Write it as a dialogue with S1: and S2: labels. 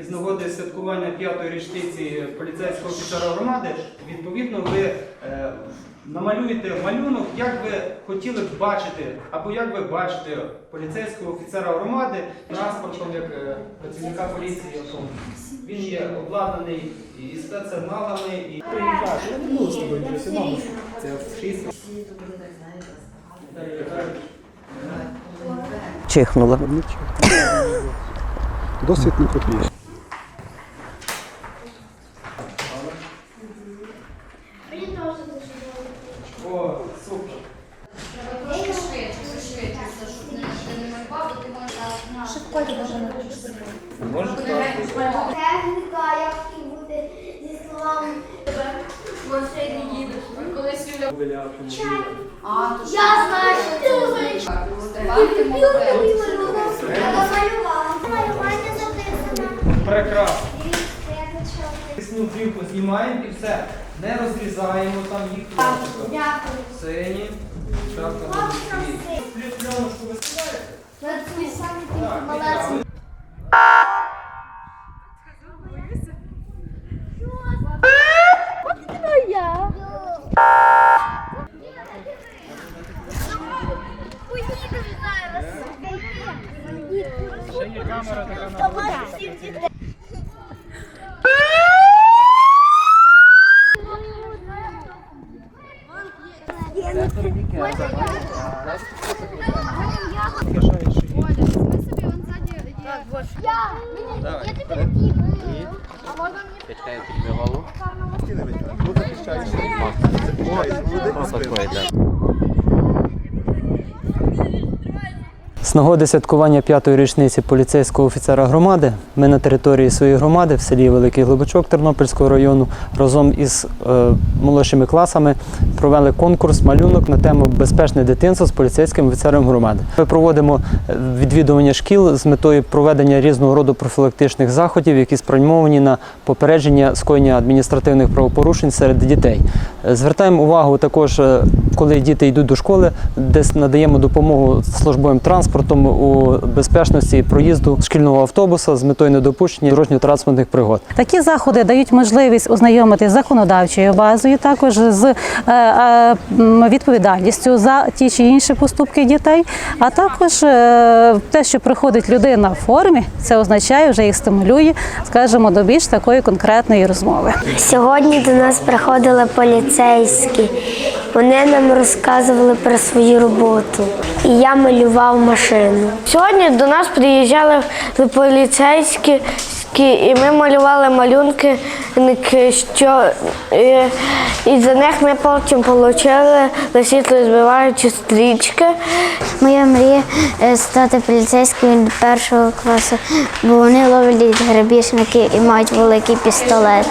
S1: із нагоди святкування п'ятої річниці поліцейського офіцера громади, відповідно, ви е, намалюєте малюнок, як ви хотіли б бачити, або як ви бачите поліцейського офіцера громади транспортом як е, працівника поліції. Він є обладнаний і спецсигналами, і це шість.
S2: Чихнула.
S3: Досвід не копіє.
S4: На швидко
S5: Техніка, як і бути зі словами. Машини їдеш.
S4: Колись Юля.
S5: Чай.
S4: А, то що?
S5: Я знаю, що ти. Малювання записано.
S1: Прекрасно. Плівку знімаємо і все. Не розрізаємо там їх.
S5: Дякую.
S1: Сині. Шапка. Плюс пленочку ви Ще є камера така на
S5: Я, я тебе дію. А можна мені
S2: З нагоди святкування п'ятої річниці поліцейського офіцера громади ми на території своєї громади в селі Великий Глибочок Тернопільського району разом із е, молодшими класами провели конкурс малюнок на тему Безпечне дитинство з поліцейським офіцером громади. Ми проводимо е, відвідування шкіл з метою проведення різного роду профілактичних заходів, які спрямовані на попередження скоєння адміністративних правопорушень серед дітей. Е, Звертаємо увагу також, е, коли діти йдуть до школи, десь надаємо допомогу службовим транспортом у безпечності проїзду шкільного автобуса з метою недопущення дорожньо-транспортних пригод.
S6: Такі заходи дають можливість ознайомити з законодавчою базою, також з е, е, відповідальністю за ті чи інші поступки дітей. А також е, те, що приходить людина в формі, це означає, вже їх стимулює, скажімо, до більш такої конкретної розмови.
S7: Сьогодні до нас приходили поліцейські. Вони нам розказували про свою роботу. І я малював машину. Сьогодні до нас приїжджали поліцейські. І ми малювали малюнки, що і за них ми потім отримали світло збиваючі стрічки.
S8: Моя мрія е, стати поліцейським до першого класу, бо вони ловлять грабіжники і мають великий пістолет.